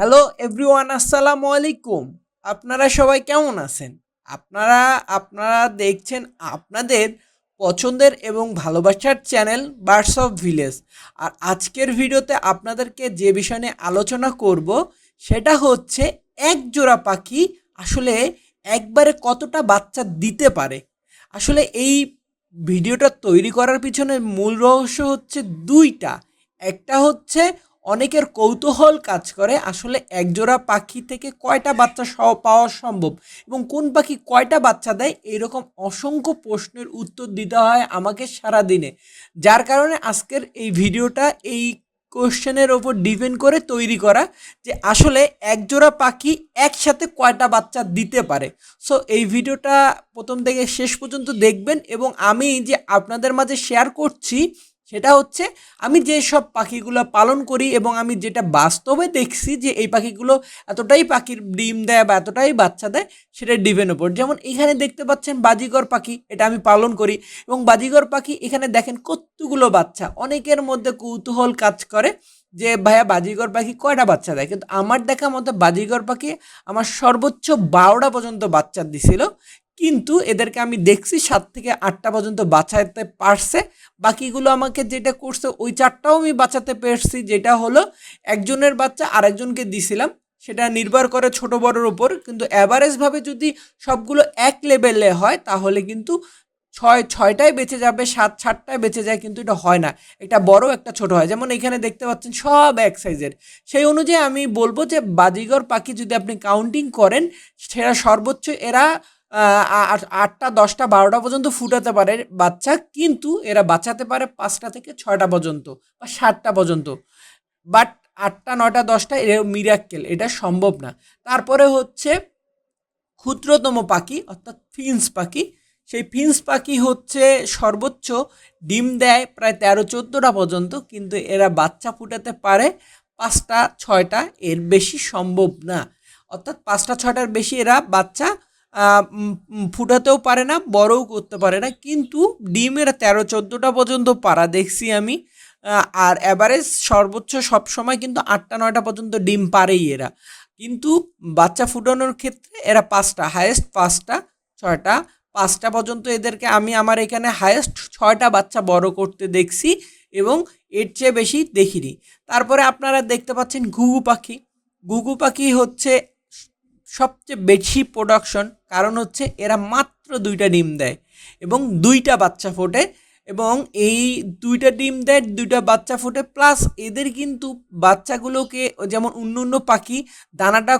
Hello everyone আসসালামু আলাইকুম। আপনারা সবাই কেমন আছেন? আপনারা আপনারা দেখছেন আপনাদের পছন্দের এবং ভালোবাসার চ্যানেল বার্ডস অফ ভিলেজ আর আজকের ভিডিওতে আপনাদেরকে যে বিষয় নিয়ে আলোচনা করব, সেটা হচ্ছে এক জোড়া পাখি আসলে একবারে কতটা বাচ্চা দিতে পারে? আসলে এই ভিডিওটা তৈরি করার পিছনে মূল রহস্য হচ্ছে দুইটা। একটা হচ্ছে অনেকের কৌতূহল কাজ করে আসলে একজোড়া পাখি থেকে কয়টা বাচ্চা পাওয়া সম্ভব এবং কোন পাখি কয়টা বাচ্চা দেয় এরকম অসংখ্য প্রশ্নের উত্তর দিতে হয় আমাকে সারা দিনে যার কারণে আজকের এই ভিডিওটা এই কোশ্চেনের ওপর ডিপেন্ড করে তৈরি করা যে আসলে একজোড়া পাখি একসাথে কয়টা বাচ্চা দিতে পারে। সো এই ভিডিওটা প্রথম থেকে শেষ পর্যন্ত দেখবেন এবং আমি যে আপনাদের মাঝে শেয়ার করছি সেটা হচ্ছে আমি যে সব পাখিগুলো পালন করি এবং আমি যেটা বাস্তবে দেখছি যে এই পাখিগুলো এতটাই পাখির ডিম দেয় বা এতটাই বাচ্চা দেয়, সেটা ডিমের ওপর যেমন এখানে দেখতে পাচ্ছেন বাজিগর পাখি, এটা আমি পালন করি এবং বাজিগর পাখি এখানে দেখেন কতগুলো বাচ্চা। অনেকের মধ্যে কৌতূহল কাজ করে যে, ভাইয়া, বাজিগর পাখি কয়টা বাচ্চা দেয়? কিন্তু আমার দেখা মতো বাজিগর পাখি আমার সর্বোচ্চ বারোটা পর্যন্ত বাচ্চা দিছিল। কিন্তু এদেরকে আমি দেখছি সাত থেকে আটটা পর্যন্ত বাঁচাতে পারছে। বাকিগুলো আমাকে যেটা করছে, ওই চারটাও আমি বাঁচাতে পেরেছি, যেটা হলো একজনের বাচ্চা আরেকজনকে দিছিলাম, সেটা নির্ভর করে ছোট বড়োর ওপর কিন্তু অ্যাভারেজভাবে যদি সবগুলো এক লেভেলে হয়, তাহলে কিন্তু ছয়, ছয়টায় বেঁচে যাবে, সাত, সাতটায় বেঁচে যায়, কিন্তু এটা হয় না। একটা বড় একটা ছোট হয়। যেমন এখানে দেখতে পাচ্ছেন সব এক সাইজের সেই অনুযায়ী আমি বলব যে বাজিগর পাখি যদি আপনি কাউন্টিং করেন, সেটা সর্বোচ্চ এরা আটটা, দশটা, বারোটা পর্যন্ত ফুটাতে পারে বাচ্চা, কিন্তু এরা বাঁচাতে পারে পাঁচটা থেকে ছয়টা পর্যন্ত বা সাতটা পর্যন্ত। বাট আটটা, নয়টা, দশটা এর মিরাক্কেল, এটা সম্ভব না। তারপরে হচ্ছে ক্ষুদ্রতম পাখি, অর্থাৎ ফিন্স পাখি, সেই ফিন্স পাখি হচ্ছে সর্বোচ্চ ডিম দেয় প্রায় তেরো, চোদ্দোটা পর্যন্ত, কিন্তু এরা বাচ্চা ফুটাতে পারে পাঁচটা, ছয়টা, এর বেশি সম্ভব না। অর্থাৎ পাঁচটা, ছয়টার বেশি এরা বাচ্চা ফুটাতেও পারে না, বড়ও করতে পারে না, কিন্তু ডিমের তেরো চোদ্দোটা পর্যন্ত পারা দেখছি আমি আর অ্যাভারেজ সর্বোচ্চ সব সময় কিন্তু আটটা নয়টা পর্যন্ত ডিম পারেই এরা। কিন্তু বাচ্চা ফুটানোর ক্ষেত্রে এরা পাঁচটা হায়েস্ট পাঁচটা, ছয়টা, পাঁচটা পর্যন্ত এদেরকে আমি আমার এখানে হায়েস্ট ছয়টা বাচ্চা বড় করতে দেখছি এবং এর চেয়ে বেশি দেখিনি। তারপরে আপনারা দেখতে পাচ্ছেন ঘুঘু পাখি। ঘুঘু পাখি হচ্ছে সবচেয়ে বেশি প্রোডাকশন কারণ হচ্ছে এরা মাত্র দুইটা ডিম দেয় এবং দুইটা বাচ্চা ফোটে এবং এই দুইটা ডিম দেয়, দুইটা বাচ্চা ফোটে প্লাস এদের কিন্তু বাচ্চাগুলোকে যেমন অন্য অন্য পাখি দানাটা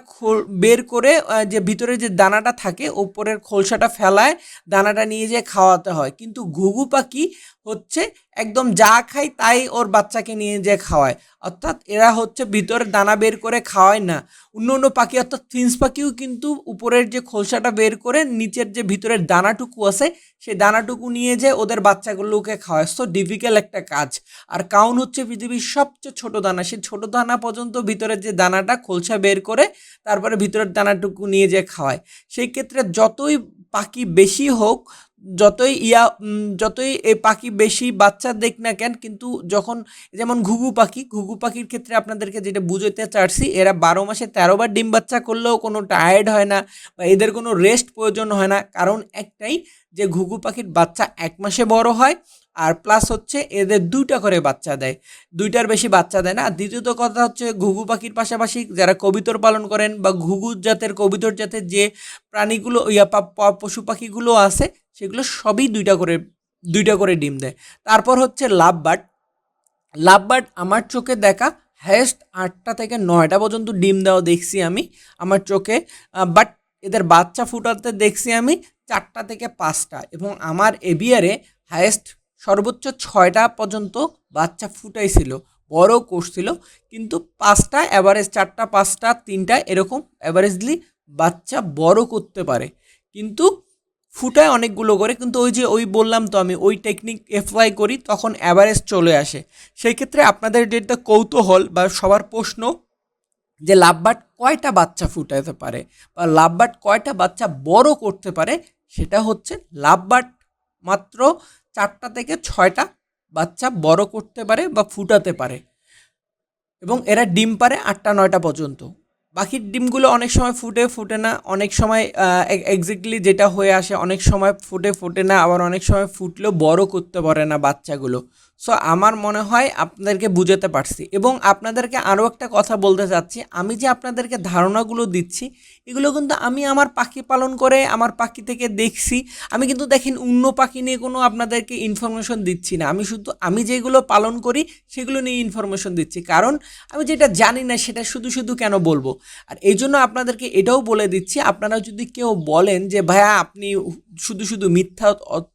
বের করে যে ভিতরে যে দানাটা থাকে, ওপরের খোলসাটা ফেলায়, দানাটা নিয়ে যেয়ে খাওয়াতে হয়। কিন্তু ঘুঘু পাখি হচ্ছে একদম যা খায় তাই ওর বাচ্চাকে নিয়ে যেয়ে খাওয়ায়। অর্থাৎ এরা হচ্ছে ভিতরে দানা বের করে খাওয়ায় না। অন্য অন্য পাখি, অর্থাৎ ফিন্স পাখিও কিন্তু উপরের যে খোলসাটা বের করে, নিচের যে ভিতরের দানাটুকু আছে, সেই দানাটুকু নিয়ে যে ওদের বাচ্চাগুলোকে খাওয়ায়। সো ডিফিকাল্ট একটা কাজ। আর কাউন হচ্ছে পৃথিবীর সবচেয়ে ছোট দানা। সেই ছোট দানা পর্যন্ত ভিতরের যে দানাটা খোলসা বের করে, তারপরে ভিতরের দানাটুকু নিয়ে যে খাওয়ায়। সেই ক্ষেত্রে যতই পাখি বেশি হোক যতই ইয়া যতই এ পাখি বেশি বাচ্চা দেখ না কেন, কিন্তু যখন, যেমন ঘুঘু পাখি, ঘুঘু পাখির ক্ষেত্রে আপনাদেরকে যেটা বুঝতে চাচ্ছি, এরা বারো মাসে তেরোবার ডিম বাচ্চা করলেও কোনো টায়ার্ড হয় না বা এদের কোনো রেস্ট প্রয়োজন হয় না। কারণ একটাই যে ঘুঘু পাখির বাচ্চা এক মাসে বড় হয় আর প্লাস হচ্ছে এদের দুইটা করে বাচ্চা দেয়। দুইটার বেশি বাচ্চা দেয় না। আর দ্বিতীয়ত কথা হচ্ছে ঘুঘু পাখির পাশাপাশি যারা কবিতর পালন করেন বা ঘুঘু জাতের কবিতর জাতের যে প্রাণীগুলো, ইয়া পশু পাখিগুলো আছে সেগুলো সবই দুইটা করে দুইটা করে ডিম দেয়। তারপর হচ্ছে লাভ বার্ড লাভ বার্ড আমার চোখে দেখা হায়েস্ট আটটা থেকে নয়টা পর্যন্ত ডিম দেওয়া দেখছি আমি আমার চোখে বাট এদের বাচ্চা ফুটাতে দেখছি আমি চারটা থেকে পাঁচটা এবং আমার এবিয়ারে হায়েস্ট সর্বোচ্চ ছয়টা পর্যন্ত বাচ্চা ফুটাইছিল, বড় করছিল, কিন্তু পাঁচটা অ্যাভারেজ চারটা, পাঁচটা, তিনটা এরকম অ্যাভারেজলি বাচ্চা বড় করতে পারে। কিন্তু ফুটায় অনেকগুলো করে, কিন্তু ওই যে ওই বললাম তো আমি, ওই টেকনিক অ্যাপ্লাই করি, তখন অ্যাভারেজ চলে আসে। সেই ক্ষেত্রে আপনাদের যেটা কৌতূহল বা সবার প্রশ্ন, যে লাভবাট কয়টা বাচ্চা ফুটাতে পারে বা লাভবাট কয়টা বাচ্চা বড় করতে পারে, সেটা হচ্ছে লাভবাট মাত্র চারটা থেকে ছয়টা বাচ্চা বড় করতে পারে বা ফুটাতে পারে। এবং এরা ডিম পারে আটটা, নয়টা পর্যন্ত। পাখির ডিমগুলো অনেক সময় ফুটে ফুটে না, অনেক সময় এক্স্যাক্টলি যেটা হয়ে আসে অনেক সময় ফুটে ফুটে না, আবার অনেক সময় ফুটলেও বড় করতে পারে না বাচ্চাগুলো। সো আমার মনে হয় আপনাদেরকে বুঝাতে পারছি এবং আপনাদেরকে আরও একটা কথা বলতে চাচ্ছি। আমি যে আপনাদেরকে ধারণাগুলো দিচ্ছি, এগুলো কিন্তু আমি আমার পাখি পালন করে, আমার পাখি থেকে দেখছি। আমি কিন্তু দেখেন, অন্য পাখি নিয়ে কোনো আপনাদেরকে ইনফরমেশন দিচ্ছি না। আমি শুধু, আমি যেগুলো পালন করি, সেগুলো নিয়ে ইনফরমেশন দিচ্ছি। কারণ আমি যেটা জানি না, সেটা শুধু শুধু কেন বলব? আর এই জন্য আপনাদেরকে এটাও বলে দিচ্ছি, আপনারা যদি কেউ বলেন যে, ভাইয়া, আপনি শুধু শুধু মিথ্যা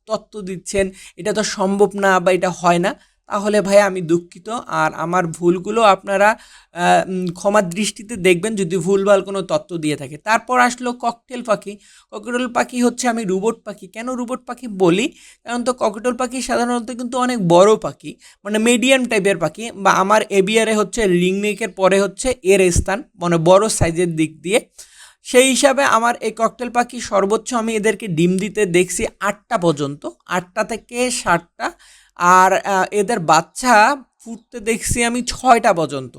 তত্ত্ব দিচ্ছেন, এটা তো সম্ভব না বা এটা হয় না। তাহলে ভাই আমি দুঃখিত। আর আমার ভুলগুলো আপনারা ক্ষমার দৃষ্টিতে দেখবেন যদি ভুলভাল কোনো তত্ত্ব দিয়ে থাকে। তারপর আসলো ককটেল পাখি। ককটেল পাখি হচ্ছে আমি রুবট পাখি। কেন রুবট পাখি বলি? কারণ তো ককটেল পাখি সাধারণত কিন্তু অনেক বড় পাখি মানে মিডিয়াম টাইপের পাখি বা আমার এবিয়ারে হচ্ছে রিংনেকের পরে হচ্ছে এর স্থান মানে বড় সাইজের দিক দিয়ে। সেই হিসাবে আমার এই ককটেল পাখি সর্বোচ্চ আমি এদেরকে ডিম দিতে দেখছি আটটা পর্যন্ত। আটটা থেকে ষাটটা আর এদের বাচ্চা ফুটতে দেখছি আমি ছয়টা পর্যন্ত।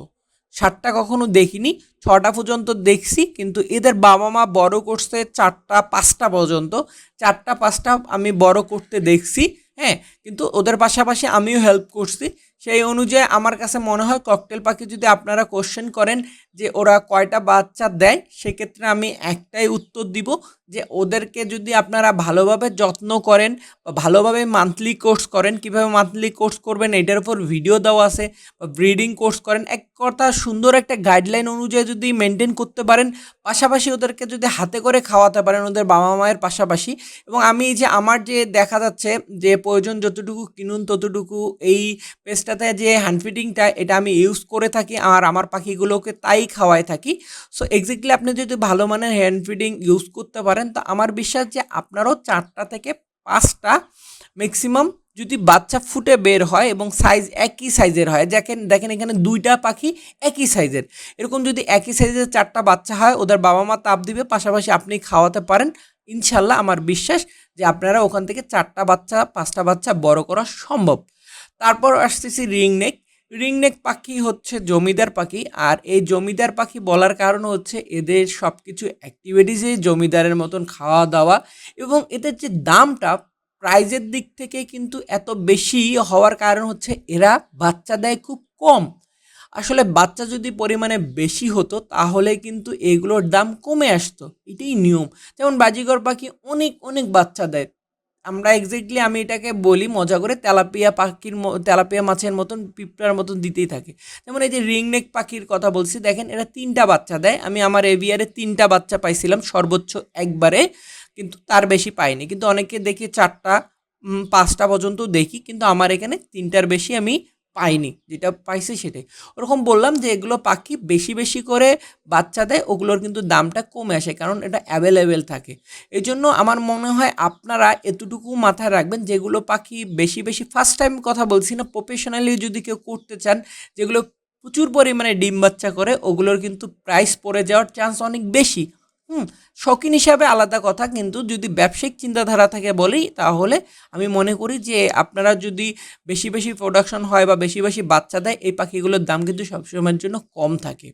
সাতটা কখনো দেখিনি, ছটা পর্যন্ত দেখছি, কিন্তু এদের বাবা মা বড় করছে চারটা, পাঁচটা পর্যন্ত। চারটা, পাঁচটা আমি বড় করতে দেখছি হ্যাঁ কিন্তু ওদের পাশাপাশি আমিও হেল্প করছি। সেই অনুযায়ী আমার কাছে মনে হয় ককটেল পাখি যদি আপনারা কোশ্চেন করেন যে ওরা কয়টা বাচ্চা দেয়, সেক্ষেত্রে আমি একটাই উত্তর দিব যে ওদেরকে যদি আপনারা ভালোভাবে যত্ন করেন বা ভালোভাবে মান্থলি কোর্স করেন, কীভাবে মান্থলি কোর্স করবেন, এটার উপর ভিডিও দেওয়া আছে বা ব্রিডিং কোর্স করেন, এক কথা সুন্দর একটা গাইডলাইন অনুযায়ী যদি মেনটেন করতে পারেন, পাশাপাশি ওদেরকে যদি হাতে করে খাওয়াতে পারেন ওদের বাবা মায়ের পাশাপাশি। এবং আমি যে আমার যে দেখা যাচ্ছে যে প্রয়োজন যতটুকু কিনুন ততটুকু এই পেস্টটাতে যে হ্যান্ড ফিটিংটা এটা আমি ইউজ করে থাকি আর আমার পাখিগুলোকে তাই খাওয়াই থাকি। সো এক্স্যাক্টলি আপনি যদি ভালো মানের হ্যান্ড ফিডিং ইউজ করতে পারেন, তো আমার বিশ্বাস যে আপনারও চারটা থেকে পাঁচটা ম্যাক্সিমাম যদি বাচ্চা ফুটে বের হয় এবং সাইজ একই সাইজের হয়, দেখেন দেখেন এখানে দুইটা পাখি একই সাইজের এরকম যদি একই সাইজের চারটা বাচ্চা হয়, ওদের বাবা মা তাপ দিবে, পাশাপাশি আপনি খাওয়াতে পারেন। ইনশাল্লাহ আমার বিশ্বাস যে আপনারা ওখান থেকে চারটা বাচ্চা, পাঁচটা বাচ্চা বড় করা সম্ভব। তারপর আসতেছি রিং নেক। রিং নেক পাখি হচ্ছে জমিদার পাখি আর এই জমিদার পাখি বলার কারণ হচ্ছে এদের সব কিছু অ্যাক্টিভিটিসে জমিদারের মতন খাওয়া দাওয়া এবং এদের যে দামটা প্রাইজের দিক থেকে কিন্তু এত বেশি হওয়ার কারণ হচ্ছে এরা বাচ্চা দেয় খুব কম। আসলে বাচ্চা যদি পরিমাণে বেশি হতো তাহলে কিন্তু এগুলোর দাম কমে আসতো। এটাই নিয়ম। যেমন বাজিগর পাখি অনেক অনেক বাচ্চা দেয়। আমরা এক্স্যাক্টলি আমি এটাকে বলি, মজা করে তেলাপিয়া পাখির তেলাপিয়া মাছের মতন, পিঁপড়ার মতন দিতেই থাকে। যেমন এই যে রিংনেক পাখির কথা বলছি, দেখেন এরা তিনটা বাচ্চা দেয়। আমি আমার এভিয়ারে তিনটা বাচ্চা পাইছিলাম, সর্বোচ্চ একবারে, কিন্তু তার বেশি পাইনি। কিন্তু অনেকে দেখি চারটা পাঁচটা পর্যন্ত দেখি, কিন্তু আমার এখানে তিনটার বেশি আমি পাইনি, যেটা পাইছি সেটাই। ওরকম বললাম যে এগুলো পাখি বেশি বেশি করে বাচ্চা দেয়, ওগুলোর কিন্তু দামটা কমে আসে, কারণ এটা অ্যাভেলেবেল থাকে। এই জন্য আমার মনে হয় আপনারা এতটুকু মাথায় রাখবেন যেগুলো পাখি বেশি বেশি ফার্স্ট টাইম কথা বলছি না প্রফেশনালি যদি কেউ করতে চান, যেগুলো প্রচুর পরিমাণে ডিম বাচ্চা করে, ওগুলোর কিন্তু প্রাইস পড়ে যাওয়ার চান্স অনেক বেশি। হুম, শৌখিন হিসাবে আলাদা কথা, কিন্তু যদি ব্যবসায়িক চিন্তাধারা থেকে বলি, তাহলে আমি মনে করি যে আপনারা যদি বেশি বেশি প্রোডাকশন হয় বা বেশি বেশি বাচ্চা দেয়, এই পাখিগুলোর দাম কিন্তু সবসময়ের জন্য কম থাকে।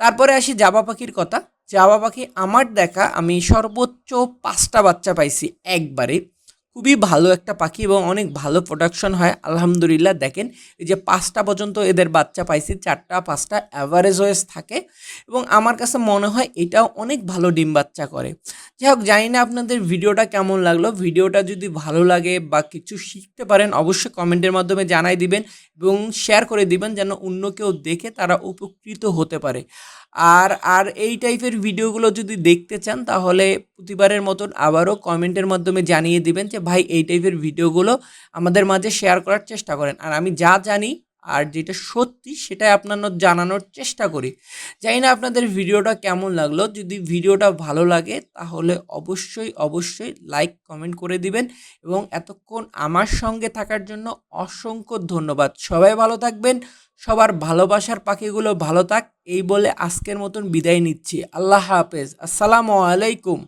তারপরে আসি জাবা পাখির কথা। জাবা পাখি আমার দেখা আমি সর্বোচ্চ পাঁচটা বাচ্চা পাইছি একবারে। খুবই ভালো একটা পাখি এবং অনেক ভালো প্রোডাকশন হয়। আলহামদুলিল্লাহ, দেখেন, এই যে পাঁচটা পর্যন্ত এদের বাচ্চা পাইছি, চারটা, পাঁচটা অ্যাভারেজ ওয়েস থাকে এবং আমার কাছে মনে হয় এটাও অনেক ভালো ডিম বাচ্চা করে। যাই হোক, জানি না আপনাদের ভিডিওটা কেমন লাগল। ভিডিওটা যদি ভালো লাগে বা কিছু শিখতে পারেন, অবশ্যই কমেন্টের মাধ্যমে জানাই দিবেন এবং শেয়ার করে দিবেন যেন অন্য কেউ দেখে তারা উপকৃত হতে পারে। আর আর এই টাইপের ভিডিওগুলো যদি দেখতে চান, তাহলে প্রতিবারের মতন আবারও কমেন্টের মাধ্যমে জানিয়ে দিবেন যে, ভাই, এই টাইপের ভিডিওগুলো আমাদের মাঝে শেয়ার করার চেষ্টা করেন। আর আমি যা জানি আর যেটা সত্যি সেটাই আপনার জানানোর চেষ্টা করি। জানি না আপনাদের ভিডিওটা কেমন লাগল। যদি ভিডিওটা ভালো লাগে, তাহলে অবশ্যই অবশ্যই লাইক কমেন্ট করে দিবেন এবং এতক্ষণ আমার সঙ্গে থাকার জন্য অসংখ্য ধন্যবাদ। সবাই ভালো থাকবেন, সবার ভালোবাসার পাখিগুলো ভালো থাক, এই বলে আজকের মতন বিদায় নিচ্ছি। আল্লাহ হাফেজ। আসসালামু আলাইকুম।